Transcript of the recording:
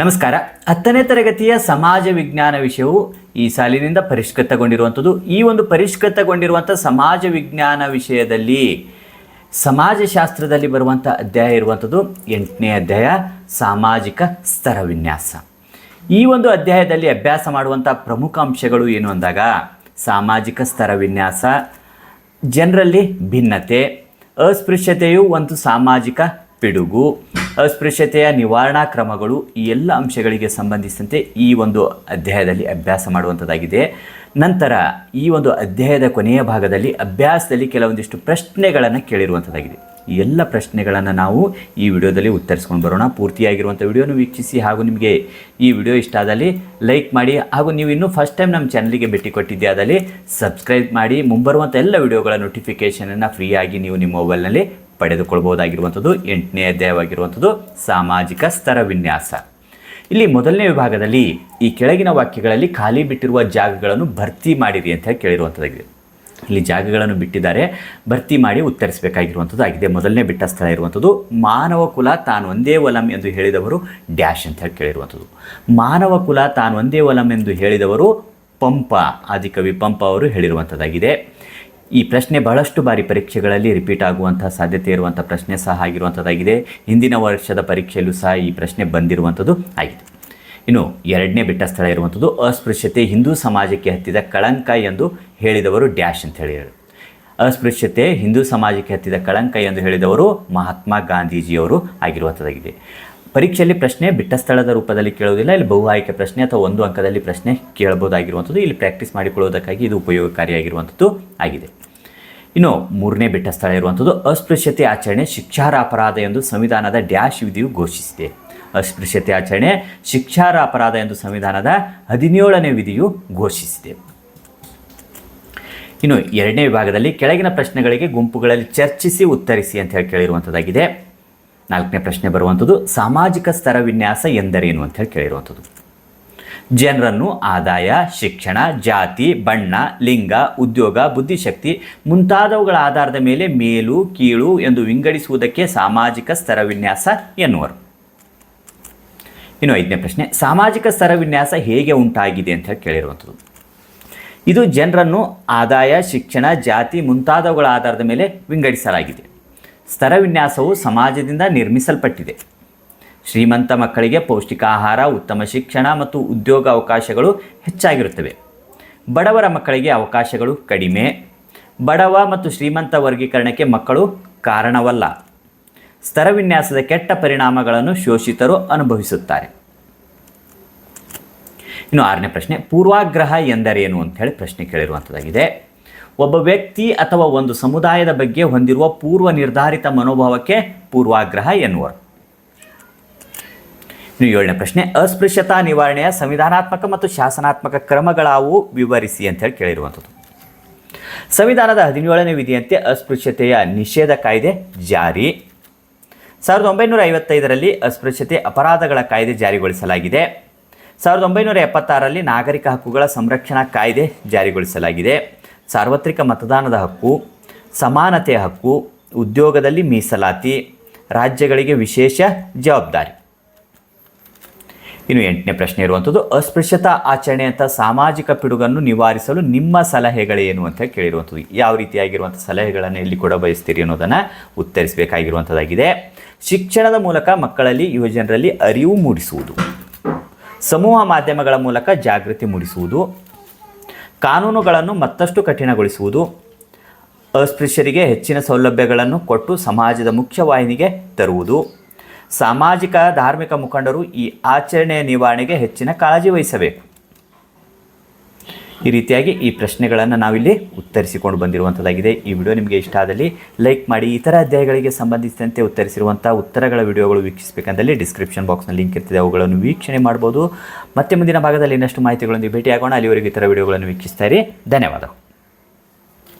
ನಮಸ್ಕಾರ. ಹತ್ತನೇ ತರಗತಿಯ ಸಮಾಜ ವಿಜ್ಞಾನ ವಿಷಯವು ಈ ಸಾಲಿನಿಂದ ಪರಿಷ್ಕೃತಗೊಂಡಿರುವಂಥದ್ದು. ಈ ಒಂದು ಪರಿಷ್ಕೃತಗೊಂಡಿರುವಂಥ ಸಮಾಜ ವಿಜ್ಞಾನ ವಿಷಯದಲ್ಲಿ ಸಮಾಜಶಾಸ್ತ್ರದಲ್ಲಿ ಬರುವಂಥ ಅಧ್ಯಾಯ ಇರುವಂಥದ್ದು. ಎಂಟನೇ ಅಧ್ಯಾಯ, ಸಾಮಾಜಿಕ ಸ್ತರ ವಿನ್ಯಾಸ. ಈ ಒಂದು ಅಧ್ಯಾಯದಲ್ಲಿ ಅಭ್ಯಾಸ ಮಾಡುವಂಥ ಪ್ರಮುಖ ಅಂಶಗಳು ಏನು ಅಂದಾಗ, ಸಾಮಾಜಿಕ ಸ್ತರ ವಿನ್ಯಾಸ, ಜನರಲ್ಲಿ ಭಿನ್ನತೆ, ಅಸ್ಪೃಶ್ಯತೆಯು ಒಂದು ಸಾಮಾಜಿಕ ಪಿಡುಗು ಅಸ್ಪೃಶ್ಯತೆಯ ನಿವಾರಣಾ ಕ್ರಮಗಳು ಈ ಎಲ್ಲ ಅಂಶಗಳಿಗೆ ಸಂಬಂಧಿಸಿದಂತೆ ಈ ಒಂದು ಅಧ್ಯಾಯದಲ್ಲಿ ಅಭ್ಯಾಸ ಮಾಡುವಂಥದ್ದಾಗಿದೆ. ನಂತರ ಈ ಒಂದು ಅಧ್ಯಾಯದ ಕೊನೆಯ ಭಾಗದಲ್ಲಿ ಅಭ್ಯಾಸದಲ್ಲಿ ಕೆಲವೊಂದಿಷ್ಟು ಪ್ರಶ್ನೆಗಳನ್ನು ಕೇಳಿರುವಂಥದ್ದಾಗಿದೆ. ಈ ಎಲ್ಲ ಪ್ರಶ್ನೆಗಳನ್ನು ನಾವು ಈ ವಿಡಿಯೋದಲ್ಲಿ ಉತ್ತರಿಸ್ಕೊಂಡು ಬರೋಣ. ಪೂರ್ತಿಯಾಗಿರುವಂಥ ವಿಡಿಯೋನು ವೀಕ್ಷಿಸಿ ಹಾಗೂ ನಿಮಗೆ ಈ ವಿಡಿಯೋ ಇಷ್ಟ ಆದಲ್ಲಿ ಲೈಕ್ ಮಾಡಿ ಹಾಗೂ ನೀವು ಇನ್ನೂ ಫಸ್ಟ್ ಟೈಮ್ ನಮ್ಮ ಚಾನಲಿಗೆ ಭೇಟಿ ಕೊಟ್ಟಿದ್ದೆ ಸಬ್ಸ್ಕ್ರೈಬ್ ಮಾಡಿ. ಮುಂಬರುವಂಥ ಎಲ್ಲ ವಿಡಿಯೋಗಳ ನೋಟಿಫಿಕೇಷನನ್ನು ಫ್ರೀಯಾಗಿ ನೀವು ನಿಮ್ಮ ಮೊಬೈಲ್ನಲ್ಲಿ ಪಡೆದುಕೊಳ್ಬಹುದಾಗಿರುವಂಥದ್ದು, ಎಂಟನೇ ಅಧ್ಯಾಯವಾಗಿರುವಂಥದ್ದು ಸಾಮಾಜಿಕ ಸ್ತರ ವಿನ್ಯಾಸ. ಇಲ್ಲಿ ಮೊದಲನೇ ವಿಭಾಗದಲ್ಲಿ ಈ ಕೆಳಗಿನ ವಾಕ್ಯಗಳಲ್ಲಿ ಖಾಲಿ ಬಿಟ್ಟಿರುವ ಜಾಗಗಳನ್ನು ಭರ್ತಿ ಮಾಡಿರಿ ಅಂತ ಕೇಳಿರುವಂಥದ್ದಾಗಿದೆ. ಇಲ್ಲಿ ಜಾಗಗಳನ್ನು ಬಿಟ್ಟಿದ್ದಾರೆ, ಭರ್ತಿ ಮಾಡಿ ಉತ್ತರಿಸಬೇಕಾಗಿರುವಂಥದ್ದು ಆಗಿದೆ ಮೊದಲನೇ ಬಿಟ್ಟ ಸ್ಥಳ ಇರುವಂಥದ್ದು ಮಾನವ ಕುಲ ತಾನು ಒಂದೇ ಒಲಂ ಎಂದು ಹೇಳಿದವರು ಡ್ಯಾಶ್ ಅಂತ ಹೇಳಿ ಕೇಳಿರುವಂಥದ್ದು. ಮಾನವ ಕುಲ ತಾನು ಒಂದೇ ಒಲಂ ಎಂದು ಹೇಳಿದವರು ಪಂಪ, ಆದಿಕವಿ ಪಂಪ ಅವರು ಹೇಳಿರುವಂಥದ್ದಾಗಿದೆ. ಈ ಪ್ರಶ್ನೆ ಬಹಳಷ್ಟು ಬಾರಿ ಪರೀಕ್ಷೆಗಳಲ್ಲಿ ರಿಪೀಟ್ ಆಗುವಂಥ ಸಾಧ್ಯತೆ ಇರುವಂಥ ಪ್ರಶ್ನೆ ಸಹ ಆಗಿರುವಂಥದ್ದಾಗಿದೆ. ಹಿಂದಿನ ವರ್ಷದ ಪರೀಕ್ಷೆಯಲ್ಲೂ ಸಹ ಈ ಪ್ರಶ್ನೆ ಬಂದಿರುವಂಥದ್ದು ಆಗಿದೆ. ಇನ್ನು ಎರಡನೇ ಬಿಟ್ಟ ಸ್ಥಳ ಇರುವಂಥದ್ದು ಅಸ್ಪೃಶ್ಯತೆ ಹಿಂದೂ ಸಮಾಜಕ್ಕೆ ಹತ್ತಿದ ಕಳಂಕ ಎಂದು ಹೇಳಿದವರು ಡ್ಯಾಶ್ ಅಂತ ಹೇಳಿದರು. ಅಸ್ಪೃಶ್ಯತೆ ಹಿಂದೂ ಸಮಾಜಕ್ಕೆ ಹತ್ತಿದ ಕಳಂಕ ಎಂದು ಹೇಳಿದವರು ಮಹಾತ್ಮ ಗಾಂಧೀಜಿಯವರು ಆಗಿರುವಂಥದ್ದಾಗಿದೆ. ಪರೀಕ್ಷೆಯಲ್ಲಿ ಪ್ರಶ್ನೆ ಬಿಟ್ಟ ಸ್ಥಳದ ರೂಪದಲ್ಲಿ ಕೇಳುವುದಿಲ್ಲ, ಇಲ್ಲಿ ಬಹು ಆಯ್ಕೆ ಪ್ರಶ್ನೆ ಅಥವಾ ಒಂದು ಅಂಕದಲ್ಲಿ ಪ್ರಶ್ನೆ ಕೇಳಬಹುದಾಗಿರುವಂಥದ್ದು. ಇಲ್ಲಿ ಪ್ರಾಕ್ಟೀಸ್ ಮಾಡಿಕೊಳ್ಳುವುದಕ್ಕಾಗಿ ಇದು ಉಪಯೋಗಕಾರಿಯಾಗಿರುವಂಥದ್ದು ಆಗಿದೆ. ಇನ್ನು ಮೂರನೇ ಬಿಟ್ಟ ಸ್ಥಳ ಇರುವಂಥದ್ದು, ಅಸ್ಪೃಶ್ಯತೆ ಆಚರಣೆ ಶಿಕ್ಷಾರ ಅಪರಾಧ ಎಂದು ಸಂವಿಧಾನದ ಡ್ಯಾಶ್ ವಿಧಿಯು ಘೋಷಿಸಿದೆ. ಅಸ್ಪೃಶ್ಯತೆ ಆಚರಣೆ ಶಿಕ್ಷಾರ ಅಪರಾಧ ಎಂದು ಸಂವಿಧಾನದ ಹದಿನೇಳನೇ ವಿಧಿಯು ಘೋಷಿಸಿದೆ. ಇನ್ನು ಎರಡನೇ ವಿಭಾಗದಲ್ಲಿ ಕೆಳಗಿನ ಪ್ರಶ್ನೆಗಳಿಗೆ ಗುಂಪುಗಳಲ್ಲಿ ಚರ್ಚಿಸಿ ಉತ್ತರಿಸಿ ಅಂತ ಹೇಳಿ ಕೇಳಿರುವಂಥದ್ದಾಗಿದೆ. ನಾಲ್ಕನೇ ಪ್ರಶ್ನೆ ಬರುವಂಥದ್ದು ಸಾಮಾಜಿಕ ಸ್ತರ ವಿನ್ಯಾಸ ಎಂದರೇನು ಅಂತ ಹೇಳಿ ಕೇಳಿರುವಂಥದ್ದು ಜನರನ್ನು ಆದಾಯ, ಶಿಕ್ಷಣ, ಜಾತಿ, ಬಣ್ಣ, ಲಿಂಗ, ಉದ್ಯೋಗ, ಬುದ್ಧಿಶಕ್ತಿ ಮುಂತಾದವುಗಳ ಆಧಾರದ ಮೇಲೆ ಮೇಲು, ಕೀಳು ಎಂದು ವಿಂಗಡಿಸುವುದಕ್ಕೆ ಸಾಮಾಜಿಕ ಸ್ತರ ವಿನ್ಯಾಸ ಎನ್ನುವರು. ಇನ್ನು ಐದನೇ ಪ್ರಶ್ನೆ, ಸಾಮಾಜಿಕ ಸ್ತರ ವಿನ್ಯಾಸ ಹೇಗೆ ಉಂಟಾಗಿದೆ ಅಂತ ಹೇಳಿ ಕೇಳಿರುವಂಥದ್ದು ಇದು ಜನರನ್ನು ಆದಾಯ, ಶಿಕ್ಷಣ, ಜಾತಿ ಮುಂತಾದವುಗಳ ಆಧಾರದ ಮೇಲೆ ವಿಂಗಡಿಸಲಾಗಿದೆ. ಸ್ತರ ವಿನ್ಯಾಸವು ಸಮಾಜದಿಂದ ನಿರ್ಮಿಸಲ್ಪಟ್ಟಿದೆ. ಶ್ರೀಮಂತ ಮಕ್ಕಳಿಗೆ ಪೌಷ್ಟಿಕ ಆಹಾರ ಉತ್ತಮ ಶಿಕ್ಷಣ ಮತ್ತು ಉದ್ಯೋಗ ಅವಕಾಶಗಳು ಹೆಚ್ಚಾಗಿರುತ್ತವೆ. ಬಡವರ ಮಕ್ಕಳಿಗೆ ಅವಕಾಶಗಳು ಕಡಿಮೆ. ಬಡವ ಮತ್ತು ಶ್ರೀಮಂತ ವರ್ಗೀಕರಣಕ್ಕೆ ಮಕ್ಕಳು ಕಾರಣವಲ್ಲ. ಸ್ತರವಿನ್ಯಾಸದ ಕೆಟ್ಟ ಪರಿಣಾಮಗಳನ್ನು ಶೋಷಿತರು ಅನುಭವಿಸುತ್ತಾರೆ. ಇನ್ನು ಆರನೇ ಪ್ರಶ್ನೆ, ಪೂರ್ವಾಗ್ರಹ ಎಂದರೇನು ಅಂತ ಹೇಳಿ ಪ್ರಶ್ನೆ ಕೇಳಿರುವಂಥದ್ದಾಗಿದೆ. ಒಬ್ಬ ವ್ಯಕ್ತಿ ಅಥವಾ ಒಂದು ಸಮುದಾಯದ ಬಗ್ಗೆ ಹೊಂದಿರುವ ಪೂರ್ವ ನಿರ್ಧಾರಿತ ಮನೋಭಾವಕ್ಕೆ ಪೂರ್ವಾಗ್ರಹ ಎನ್ನುವರು. ಏಳನೇ ಪ್ರಶ್ನೆ, ಅಸ್ಪೃಶ್ಯತಾ ನಿವಾರಣೆಯ ಸಂವಿಧಾನಾತ್ಮಕ ಮತ್ತು ಶಾಸನಾತ್ಮಕ ಕ್ರಮಗಳಾವು ವಿವರಿಸಿ ಅಂತ ಹೇಳಿ ಕೇಳಿರುವಂಥದ್ದು. ಸಂವಿಧಾನದ ಹದಿನೇಳನೇ ವಿಧಿಯಂತೆ ಅಸ್ಪೃಶ್ಯತೆಯ ನಿಷೇಧ ಕಾಯ್ದೆ ಜಾರಿ. ಸಾವಿರದ ಒಂಬೈನೂರ ಐವತ್ತೈದರಲ್ಲಿ ಅಸ್ಪೃಶ್ಯತೆ ಅಪರಾಧಗಳ ಕಾಯ್ದೆ ಜಾರಿಗೊಳಿಸಲಾಗಿದೆ. ಸಾವಿರದ ಒಂಬೈನೂರ ಎಪ್ಪತ್ತಾರರಲ್ಲಿ ನಾಗರಿಕ ಹಕ್ಕುಗಳ ಸಂರಕ್ಷಣಾ ಕಾಯ್ದೆ ಜಾರಿಗೊಳಿಸಲಾಗಿದೆ. ಸಾರ್ವತ್ರಿಕ ಮತದಾನದ ಹಕ್ಕು, ಸಮಾನತೆಯ ಹಕ್ಕು, ಉದ್ಯೋಗದಲ್ಲಿ ಮೀಸಲಾತಿ, ರಾಜ್ಯಗಳಿಗೆ ವಿಶೇಷ ಜವಾಬ್ದಾರಿ. ಇನ್ನು ಎಂಟನೇ ಪ್ರಶ್ನೆ ಇರುವಂಥದ್ದು ಅಸ್ಪೃಶ್ಯತಾ ಆಚರಣೆಯಂಥ ಸಾಮಾಜಿಕ ಪಿಡುಗನ್ನು ನಿವಾರಿಸಲು ನಿಮ್ಮ ಸಲಹೆಗಳೇನು ಅಂತ ಕೇಳಿರುವಂಥದ್ದು ಯಾವ ರೀತಿಯಾಗಿರುವಂಥ ಸಲಹೆಗಳನ್ನು ಎಲ್ಲಿ ಕೂಡ ಬಯಸ್ತೀರಿ ಅನ್ನೋದನ್ನು ಉತ್ತರಿಸಬೇಕಾಗಿರುವಂಥದ್ದಾಗಿದೆ ಶಿಕ್ಷಣದ ಮೂಲಕ ಮಕ್ಕಳಲ್ಲಿ ಯುವಜನರಲ್ಲಿ ಅರಿವು ಮೂಡಿಸುವುದು. ಸಮೂಹ ಮಾಧ್ಯಮಗಳ ಮೂಲಕ ಜಾಗೃತಿ ಮೂಡಿಸುವುದು. ಕಾನೂನುಗಳನ್ನು ಮತ್ತಷ್ಟು ಕಠಿಣಗೊಳಿಸುವುದು, ಅಸ್ಪೃಶ್ಯರಿಗೆ ಹೆಚ್ಚಿನ ಸೌಲಭ್ಯಗಳನ್ನು ಕೊಟ್ಟು ಸಮಾಜದ ಮುಖ್ಯವಾಹಿನಿಗೆ ತರುವುದು, ಸಾಮಾಜಿಕ, ಧಾರ್ಮಿಕ ಮುಖಂಡರು ಈ ಆಚರಣೆಯ ನಿವಾರಣೆಗೆ ಹೆಚ್ಚಿನ ಕಾಳಜಿ ವಹಿಸಬೇಕು. ಈ ರೀತಿಯಾಗಿ ಈ ಪ್ರಶ್ನೆಗಳನ್ನು ನಾವಿಲ್ಲಿ ಉತ್ತರಿಸಿಕೊಂಡು ಬಂದಿರುವಂಥದ್ದಾಗಿದೆ ಈ ವಿಡಿಯೋ ನಿಮಗೆ ಇಷ್ಟ ಆದಲ್ಲಿ ಲೈಕ್ ಮಾಡಿ, ಇತರ ಅಧ್ಯಾಯಗಳಿಗೆ ಸಂಬಂಧಿಸಿದಂತೆ ಉತ್ತರಿಸಿರುವಂಥ ಉತ್ತರಗಳ ವಿಡಿಯೋಗಳು ವೀಕ್ಷಿಸಬೇಕಂದಲ್ಲಿ ಡಿಸ್ಕ್ರಿಪ್ಷನ್ ಬಾಕ್ಸ್ನ ಲಿಂಕ್ ಇರ್ತದೆ. ಅವುಗಳನ್ನು ವೀಕ್ಷಣೆ ಮಾಡ್ಬೋದು ಮತ್ತೆ ಮುಂದಿನ ಭಾಗದಲ್ಲಿ ಇನ್ನಷ್ಟು ಮಾಹಿತಿಗಳೊಂದಿಗೆ ಭೇಟಿಯಾಗೋಣ. ಅಲ್ಲಿವರೆಗೆ ಇತರ ವಿಡಿಯೋಗಳನ್ನು ವೀಕ್ಷಿಸ್ತಾ ಇರಿ. ಧನ್ಯವಾದಗಳು.